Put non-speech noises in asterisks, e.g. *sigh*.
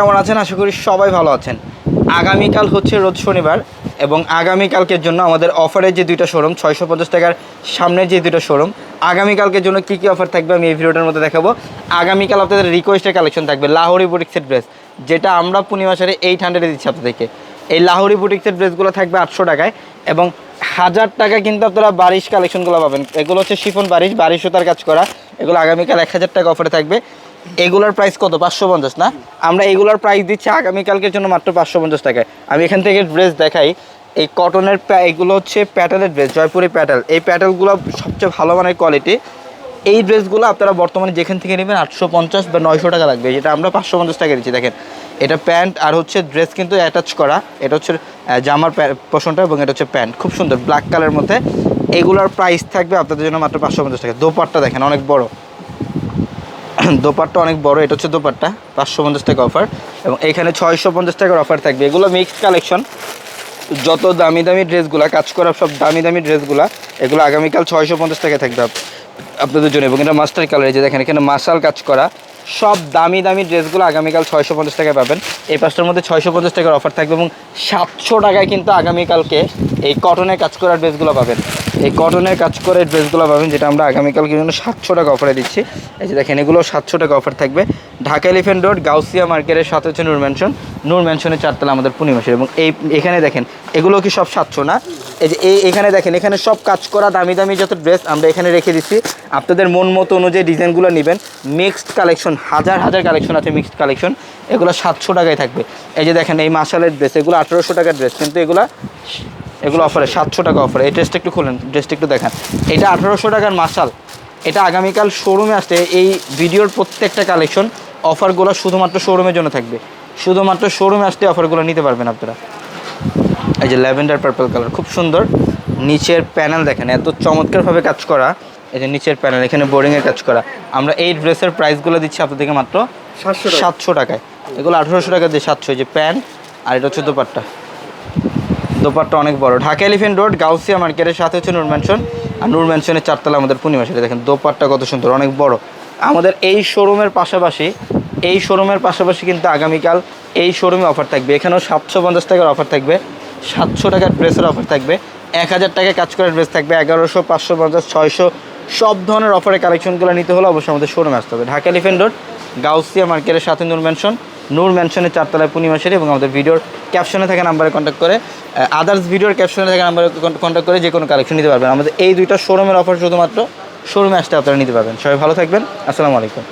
কেমন আছেন? আশা করি সবাই ভালো আছেন। আগামীকাল হচ্ছে রোজ শনিবার এবং আগামীকালকের জন্য আমাদের অফারের যে দুইটা শোরুম, ছয়শো পঞ্চাশ টাকার সামনের যে দুটো শোরুম, আগামীকালকের জন্য কী কী অফার থাকবে আমি এই ভিডিওটার মধ্যে দেখাবো। আগামীকাল আপনাদের রিকোয়েস্টের কালেকশন থাকবে লাহোরি বুটিক্সের ড্রেস যেটা আমরা পূর্ণিমা সারে এইট হান্ড্রেডে দিচ্ছি আপনাদেরকে। এই লাহোরি বুটিক্সের ড্রেসগুলো থাকবে আটশো টাকায় এবং হাজার টাকা কিন্তু আপনারা বারিশ কালেকশনগুলো পাবেন। এগুলো হচ্ছে শিফন বারিশ বারিশ সুতার কাজ করা। এগুলো আগামীকাল এক হাজার টাকা অফারে থাকবে। এগুলোর প্রাইস কত? পাঁচশো পঞ্চাশ, না? আমরা এগুলোর প্রাইস দিচ্ছি আগামীকালকের জন্য মাত্র পাঁচশো পঞ্চাশ টাকায়। আমি এখান থেকে ড্রেস দেখাই। এই কটনের এগুলো হচ্ছে প্যাটেলের ড্রেস জয়পুরি প্যাটেল এই প্যাটেলগুলো সবচেয়ে ভালো মানের কোয়ালিটি এই ড্রেসগুলো আপনারা বর্তমানে যেখান থেকে নেবেন আটশো পঞ্চাশ বা নয়শো টাকা লাগবে। যেটা আমরা পাঁচশো পঞ্চাশ টাকা দিচ্ছি, দেখেন। এটা প্যান্ট আর হচ্ছে ড্রেস কিন্তু অ্যাটাচ করা। এটা হচ্ছে জামার পোষণটা এবং এটা হচ্ছে প্যান্ট। খুব সুন্দর ব্ল্যাক কালারের মধ্যে। এগুলোর প্রাইস থাকবে আপনাদের জন্য মাত্র পাঁচশো পঞ্চাশ টাকা। দোপাট্টা দেখেন, অনেক বড়। *clears throat* দোপাট্টা অনেক বড়, এটা হচ্ছে দোপাট্টা, পাঁচশো পঞ্চাশ টাকা অফার এবং এখানে ছয়শো পঞ্চাশ টাকার অফার থাকবে। এগুলো মিক্সড কালেকশন যত দামি দামি ড্রেসগুলা, কাজ করা সব দামি দামি ড্রেসগুলা, এগুলো আগামীকাল ছয়শো পঞ্চাশ টাকা থাকবে আপনাদের জন্য। এবং এটা মাস্টার কালার যে দেখেন, এখানে মাসাল কাজ করা। সব দামি দামি ড্রেসগুলো আগামীকাল ছয়শো পঞ্চাশ টাকায় পাবেন। এই পাঁচটার মধ্যে ছয়শো পঞ্চাশ টাকার অফার থাকবে এবং সাতশো টাকায় কিন্তু আগামীকালকে এই কটনের কাজ করার ড্রেসগুলো পাবেন। এই কটনের কাজ করে ড্রেসগুলো পাবেন, যেটা আমরা আগামীকালকে জন্য সাতশো টাকা অফারে দিচ্ছি। এই যে দেখেন, এগুলো সাতশো টাকা অফার থাকবে। ঢাকা এলিফেন্ট রোড গাউসিয়া মার্কেটের সাথে হচ্ছে নূর ম্যানশন। নূর ম্যানশনের চারতলা আমাদের পূর্ণিমাসের এবং এই এখানে দেখেন, এগুলো কি সব সাতশো না? এই যে এই এখানে দেখেন, এখানে সব কাজ করা দামি দামি যত ড্রেস আমরা এখানে রেখে দিচ্ছি। আপনাদের মন মতো অনুযায়ী ডিজাইনগুলো নেবেন। মিক্সড কালেকশন হাজার হাজার কালেকশন আছে মিক্সড কালেকশন এগুলো সাতশো টাকায় থাকবে। এই যে দেখেন, এই মাসালের ড্রেস এগুলো আঠেরোশো টাকার ড্রেস কিন্তু এগুলো এগুলো অফারে সাতশো টাকা অফারে এই ড্রেসটা একটু খুলেন ড্রেসটা একটু দেখান। এটা আঠারোশো টাকার মাসাল। এটা আগামীকাল শোরুমে আসতে এই ভিডিওর প্রত্যেকটা কালেকশন অফারগুলো শুধুমাত্র শোরুমের জন্য থাকবে। শুধুমাত্র শোরুমে আসতে অফারগুলো নিতে পারবেন আপনারা। এই যে ল্যাভেন্ডার পার্পল কালার খুব সুন্দর। নিচের প্যানেল দেখেন এত চমৎকারভাবে কাজ করা। এই যে নিচের প্যানেল এখানে বোরিংয়ের কাজ করা। আমরা এই ড্রেসের প্রাইসগুলো দিচ্ছি আপনাদেরকে মাত্র সাতশো সাতশো টাকায়। এগুলো আঠেরোশো টাকা দিয়ে সাতশো এই যে প্যান্ট আর এটা হচ্ছে দোপাট্টা। দোপাট্টা অনেক বড়। ঢাকা এলিফেন্ট রোড, গাউসিয়া মার্কেটের সাথে হচ্ছে নূর ম্যানশন আর নূর ম্যানশনের চারতলা আমাদের পূর্ণিমা, সেটা দেখেন, দোপাট্টা কত সুন্দর, অনেক বড়। আমাদের এই শোরুমের পাশাপাশি, এই শোরুমের পাশাপাশি কিন্তু আগামীকাল এই শোরুমে অফার থাকবে। এখানেও সাতশো পঞ্চাশ টাকার অফার থাকবে, সাতশো টাকার ড্রেসের অফার থাকবে, এক হাজার টাকায় কাজ করার ড্রেস থাকবে, এগারোশো, পাঁচশো পঞ্চাশ, ছয়শো, সব ধরনের অফারের কালেকশনগুলো নিতে হলে অবশ্যই আমাদের শোরুমে আসতে হবে। ঢাকা এলিফেন্ট রোড, গাউসিয়া মার্কেটের সাথে নূর ম্যানশন নূর ম্যানশনের চারতলায় পূর্ণিমা সেরি এবং আমাদের ভিডিওর ক্যাপশনে থাকা নাম্বারে কন্ট্যাক্ট করে আদার্স ভিডিওর ক্যাপশনে থাকা নাম্বারে কন্ট্যাক্ট করে যে কোনো কালেকশন নিতে পারবেন। আমাদের এই দুইটা শোরুমের অফার শুধুমাত্র শোরুমে আসতে আপনারা নিতে পারবেন। সবাই ভালো থাকবেন। আসসালামু আলাইকুম।